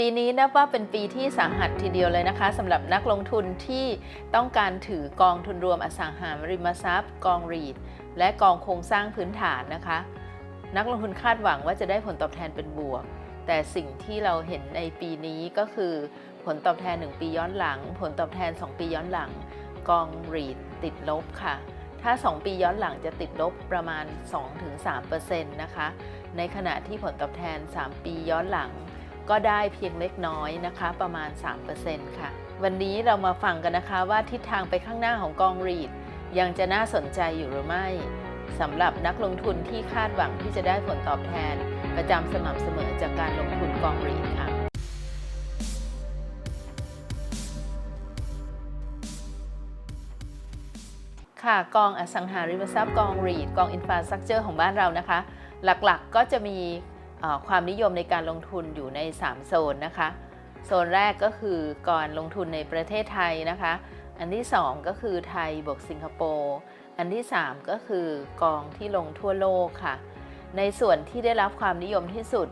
ปีนี้นับว่าเป็นปีที่สาหัสทีเดียวเลยนะคะสำหรับนักลงทุนที่ต้องการถือกองทุนรวมอสังหาริมทรัพย์ กองรีดและกองโครงสร้างพื้นฐานนะคะ นักลงทุนคาดหวังว่าจะได้ผลตอบแทนเป็นบวก แต่สิ่งที่เราเห็นในปีนี้ก็คือผลตอบแทน 1 ปีย้อนหลัง ผลตอบแทน 2 ปีย้อนหลัง กองรีดติดลบค่ะ ถ้า 2 ปีย้อนหลังจะติดลบประมาณ 2-3%นะคะในขณะที่ผลตอบแทน 3 ปีย้อนหลัง ก็ได้เพียงเล็กน้อยนะคะ ประมาณ 3%ค่ะ วันนี้เรามาฟังกันนะคะว่าทิศทางไปข้างหน้าของกองรีด ยังจะน่าสนใจอยู่หรือไม่สำหรับนักลงทุนที่คาดหวังที่จะได้ผลตอบแทน ประจำสม่ำเสมอจากการลงทุนกองรีดค่ะค่ะกองอสังหาริมทรัพย์กองรีดกองอินฟราสตรักเจอร์ของบ้านเรานะคะ หลักๆก็จะมี ความนิยมในการลงทุนอยู่ใน 3 โซนนะคะ โซนแรกก็คือก่อนลงทุนในประเทศไทยนะคะ อันที่ 2 ก็คือไทยบวกสิงคโปร์อันที่ 3 ก็คือกองที่ลงทั่วโลกค่ะ ในส่วนที่ได้รับความนิยมที่สุด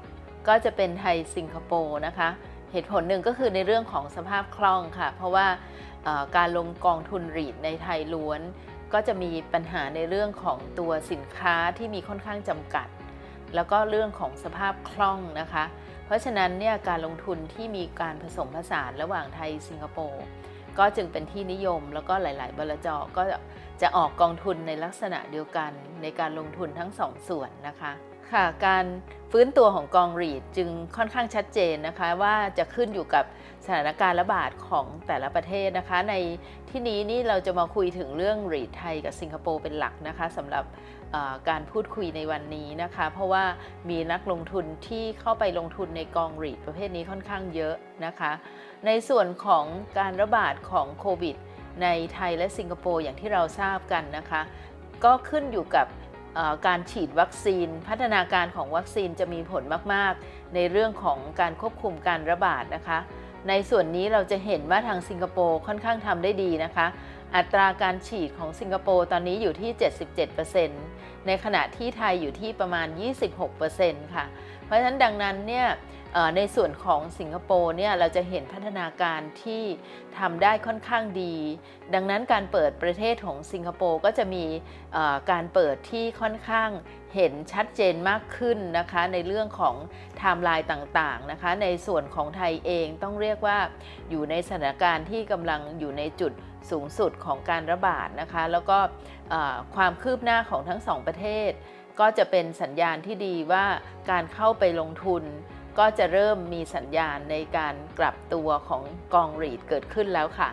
ก็จะเป็นไทยสิงคโปร์นะคะเหตุผลหนึ่งก็คือในเรื่องของสภาพคล่องค่ะ เพราะว่าการลงกองทุนรีดในไทยล้วน ก็จะมีปัญหาในเรื่องของตัวสินค้าที่มีค่อนข้างจำกัด แล้วก็เรื่องของสภาพคล่องนะคะ เพราะฉะนั้นเนี่ยการลงทุนที่มีการผสมผสานระหว่างไทยสิงคโปร์ก็จึงเป็นที่นิยมแล้วก็หลาย ๆ บลจก็จะออกกองทุนในลักษณะเดียวกันในการลงทุนทั้งสองส่วนนะคะค่ะการฟื้นตัวของกองรีดจึงค่อนข้างชัดเจนนะคะว่าจะขึ้นอยู่กับสถานการณ์ระบาดของแต่ละประเทศนะคะ ในที่นี้นี่เราจะมาคุยถึงเรื่องรีดไทยกับสิงคโปร์เป็นหลักนะคะสำหรับ การพูดคุยในวันนี้นะคะ เพราะว่ามีนักลงทุนที่เข้าไปลงทุนในกองรีดประเภทนี้ค่อนข้างเยอะนะคะ ในส่วนของการระบาดของโควิด ในไทยและสิงคโปร์อย่างที่เราทราบกันนะคะ ก็ขึ้นอยู่กับการฉีดวัคซีน พัฒนาการของวัคซีนจะมีผลมาก ๆ ในเรื่องของการควบคุมการระบาดนะคะ ในส่วนนี้เราจะเห็นว่าทางสิงคโปร์ค่อนข้างทำได้ดีนะคะ อัตราการฉีดของสิงคโปร์ตอนนี้อยู่ที่ 77% ในขณะที่ไทยอยู่ที่ประมาณ 26%ค่ะ เพราะฉะนั้นดังนั้นเนี่ย ในส่วนของสิงคโปร์เนี่ยเราจะเห็นพัฒนาการที่ทำได้ค่อนข้างดี ดังนั้นการเปิดประเทศของสิงคโปร์ก็จะมีการเปิดที่ค่อนข้างเห็นชัดเจนมากขึ้นนะคะในเรื่องของไทม์ไลน์ต่างๆนะคะ ในส่วนของไทยเองต้องเรียกว่าอยู่ในสถานการณ์ที่กำลังอยู่ในจุดสูงสุดของการระบาดนะคะ แล้วก็ความคืบหน้าของทั้งสองประเทศ ก็จะเป็นสัญญาณที่ดีว่าการเข้าไปลงทุน ก็จะเริ่มมีสัญญาณในการกลับตัวของกองรีดเกิดขึ้นแล้วค่ะ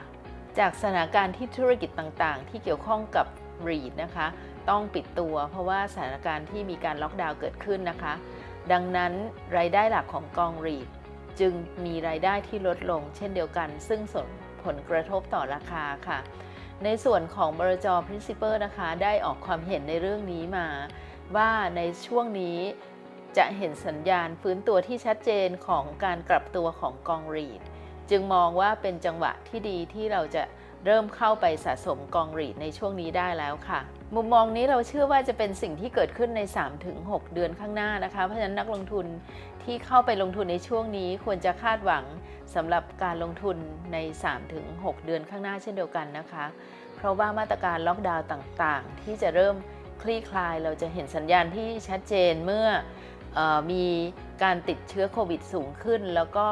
จากสถานการณ์ที่ธุรกิจต่างๆ ที่เกี่ยวข้องกับรีดนะคะ ต้องปิดตัว เพราะว่าสถานการณ์ที่มีการล็อกดาวน์เกิดขึ้นนะคะ ดังนั้นรายได้หลักของกองรีดจึงมีรายได้ที่ลดลง เช่นเดียวกัน ซึ่งส่งผลกระทบต่อราคาค่ะ ในส่วนของบรจ principal นะคะ ได้ออกความเห็นในเรื่องนี้มา ว่าในช่วงนี้ จะเห็นสัญญาณฟื้นตัวที่ชัดเจนของการกลับตัวของกองรีด จึงมองว่าเป็นจังหวะที่ดีที่เราจะเริ่มเข้าไปสะสมกองรีดในช่วงนี้ได้แล้วค่ะ มุมมองนี้เราเชื่อว่าจะเป็นสิ่งที่เกิดขึ้นใน 3-6 เดือนข้างหน้านะคะ เพราะฉะนั้นนักลงทุนที่เข้าไปลงทุนในช่วงนี้ควรจะคาดหวังสำหรับการลงทุนใน 3-6 เดือนข้างหน้าเช่นเดียวกันนะคะ เพราะว่ามาตรการล็อกดาวน์ต่างๆ ที่จะเริ่มคลี่คลายเราจะเห็นสัญญาณที่ชัดเจนเมื่อเออ มีการติดเชื้อโควิดสูงขึ้น แล้วก็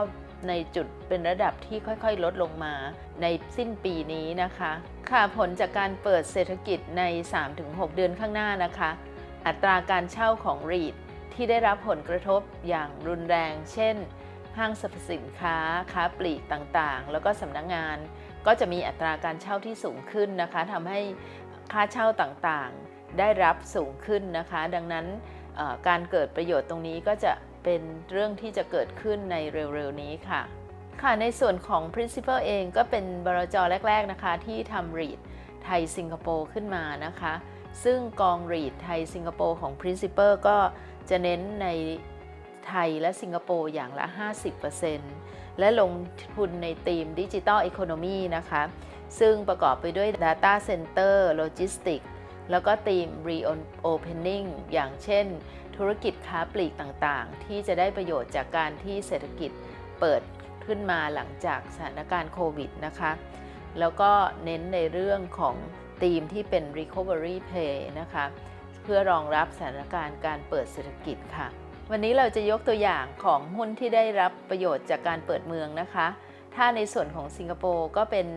ในจุดเป็นระดับที่ค่อยๆ ลดลงมาในสิ้นปีนี้นะคะ ค่ะผลจากการเปิดเศรษฐกิจใน 3-6 เดือนข้างหน้านะคะ อัตราการเช่าของรีดที่ได้รับผลกระทบอย่างรุนแรง เช่น ห้างสรรพสินค้า ค้าปลีกต่างๆ แล้วก็สำนักงงาน ก็จะมีอัตราการเช่าที่สูงขึ้นนะคะทำให้ค่าเช่าต่างๆ ได้รับสูงขึ้นนะคะ ดังนั้น การเกิดประโยชน์ตรงนี้ก็จะเป็นเรื่องที่จะเกิดขึ้นในเร็วๆนี้ค่ะ ค่ะในส่วนของ Principal เองก็เป็นบรจแรก ๆนะคะ ที่ทำรีดไทยสิงคโปร์ขึ้นมานะคะ ซึ่งกองรีดไทยสิงคโปร์ของ Principal ก็จะเน้นในไทยและสิงคโปร์อย่างละ 50%และลงทุนในธีมดิจิ t a ล e อ o n o m y นะคะ ซึ่งประกอบไปด้วย Data Center Logistics แล้วก็ธีม Reopening อย่างเช่น ธุรกิจค้าปลีกต่างๆ ที่จะได้ประโยชน์จากการที่เศรษฐกิจเปิดขึ้นมาหลังจากสถานการณ์โควิดนะคะ แล้วก็เน้นในเรื่องของธีมที่เป็น recovery play นะคะ เพื่อรองรับสถานการณ์การเปิดเศรษฐกิจค่ะ วันนี้เราจะยกตัวอย่างของหุ้นที่ได้รับประโยชน์จากการเปิดเมืองนะคะ ถ้าในส่วนของสิงคโปร์ก็เป็น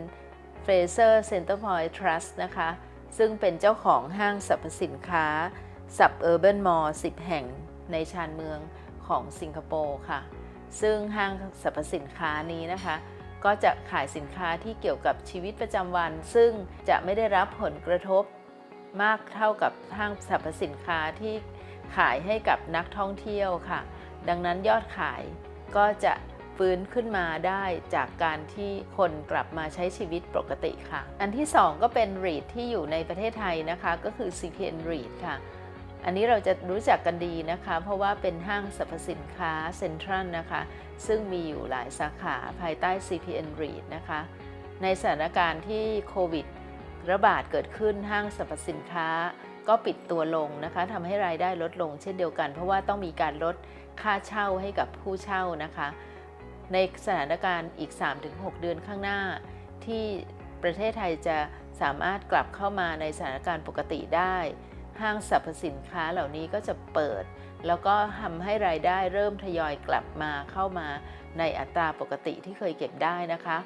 Fraser Centerpoint Trust นะคะ ซึ่งเป็นเจ้าของห้างสรรพสินค้า Suburban Mall 10 แห่งในชานเมืองของสิงคโปร์ค่ะ ซึ่งห้างสรรพสินค้านี้นะคะ ก็จะขายสินค้าที่เกี่ยวกับชีวิตประจำวัน ซึ่งจะไม่ได้รับผลกระทบมากเท่ากับห้างสรรพสินค้าที่ขายให้กับนักท่องเที่ยวค่ะ ดังนั้นยอดขายก็จะ ฟื้นขึ้นมาได้จากการที่คนกลับมาใช้ชีวิตปกติค่ะ อันที่ 2 ก็เป็น REIT ที่อยู่ในประเทศไทยนะคะ ก็คือ CPN REIT ค่ะ อันนี้เราจะรู้จักกันดีนะคะ เพราะว่าเป็นห้างสรรพสินค้าเซ็นทรัลนะคะ ซึ่งมีอยู่หลายสาขาภายใต้ CPN REIT นะคะ ในสถานการณ์ที่โควิดระบาดเกิดขึ้นห้างสรรพสินค้าก็ปิดตัวลงนะคะทำให้รายได้ลดลงเช่นเดียวกัน เพราะว่าต้องมีการลดค่าเช่าให้กับผู้เช่านะคะ ในสถานการณ์อีก 3-6 เดือนข้างหน้า ที่ประเทศไทยจะสามารถกลับเข้ามาในสถานการณ์ปกติได้ ห้างสรรพสินค้าเหล่านี้ก็จะเปิด แล้วก็ทำให้รายได้เริ่มทยอยกลับมาเข้ามาในอัตราปกติที่เคยเก็บได้นะคะ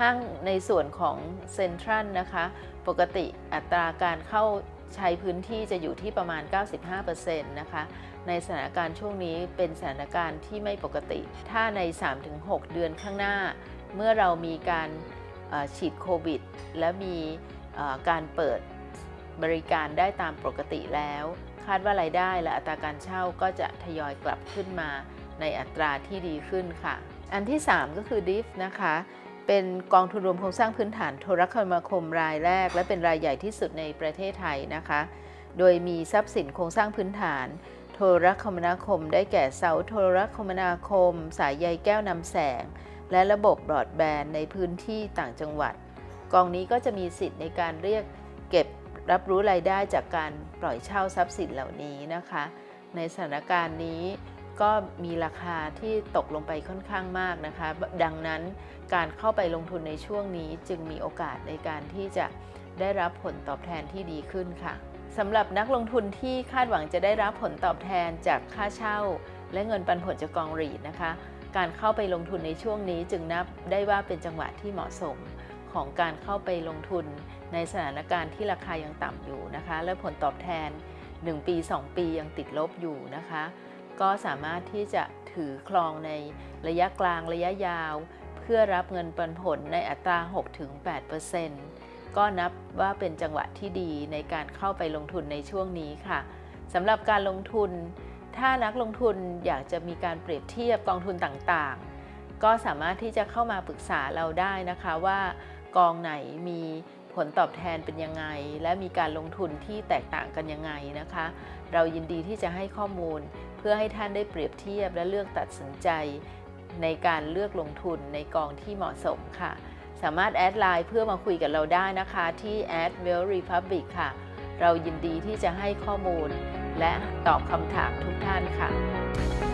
ห้างในส่วนของเซ็นทรัลนะคะ ปกติอัตราการเข้า ใช้พื้นที่จะอยู่ที่ประมาณ 95%นะคะ ในสถานการณ์ช่วงนี้เป็นสถานการณ์ที่ไม่ปกติ ถ้าใน 3-6 เดือนข้างหน้า เมื่อเรามีการฉีดโควิด และมีการเปิดบริการได้ตามปกติแล้ว คาดว่ารายได้และอัตราการเช่าก็จะทยอยกลับขึ้นมาในอัตราที่ดีขึ้นค่ะ อันที่ 3 ก็คือ DIF นะคะ เป็นกองทุนรวมโครงสร้างพื้นฐานโทรคมนาคมรายแรก และเป็นรายใหญ่ที่สุดในประเทศไทยนะคะ โดยมีทรัพย์สินโครงสร้างพื้นฐาน โทรคมนาคม ได้แก่เสาโทรคมนาคม สายใยแก้วนำแสง และระบบบรอดแบนด์ในพื้นที่ต่างจังหวัด กองนี้ก็จะมีสิทธิ์ในการเรียกเก็บรับรู้รายได้จากการปล่อยเช่าทรัพย์สินเหล่านี้นะคะ ในสถานการณ์นี้ ก็มีราคาที่ตกลงไปค่อนข้างมากนะคะ ดังนั้นการเข้าไปลงทุนในช่วงนี้จึงมีโอกาสในการที่จะได้รับผลตอบแทนที่ดีขึ้นค่ะสำหรับนักลงทุนที่คาดหวังจะได้รับผลตอบแทนจากค่าเช่า และเงินปันผลจากกองรีดนะคะ การเข้าไปลงทุนในช่วงนี้จึงนับได้ว่าเป็นจังหวะที่เหมาะสมของการเข้าไปลงทุนในสถานการณ์ที่ราคายังต่ำอยู่นะคะ และผลตอบแทน 1 ปี 2 ปียังติดลบอยู่นะคะ ก็สามารถที่จะถือครองในระยะกลางระยะยาว เพื่อรับเงินปันผลในอัตรา 6-8%ก็นับว่าเป็นจังหวะที่ดีในการเข้าไปลงทุนในช่วงนี้ค่ะสำหรับการลงทุน ถ้านักลงทุนอยากจะมีการเปรียบเทียบกองทุนต่างๆ ก็สามารถที่จะเข้ามาปรึกษาเราได้นะคะว่ากองไหนมีผลตอบแทนเป็นยังไง และมีการลงทุนที่แตกต่างกันยังไงนะคะ เรายินดีที่จะให้ข้อมูล เพื่อให้ท่านได้เปรียบเทียบและเลือกตัดสินใจ ในการเลือกลงทุนในกองที่เหมาะสมค่ะ สามารถแอดไลน์เพื่อมาคุยกับเราได้นะคะที่ a d w e l l Republic ค่ะ เรายินดีที่จะให้ข้อมูล และตอบคำถามทุกท่านค่ะ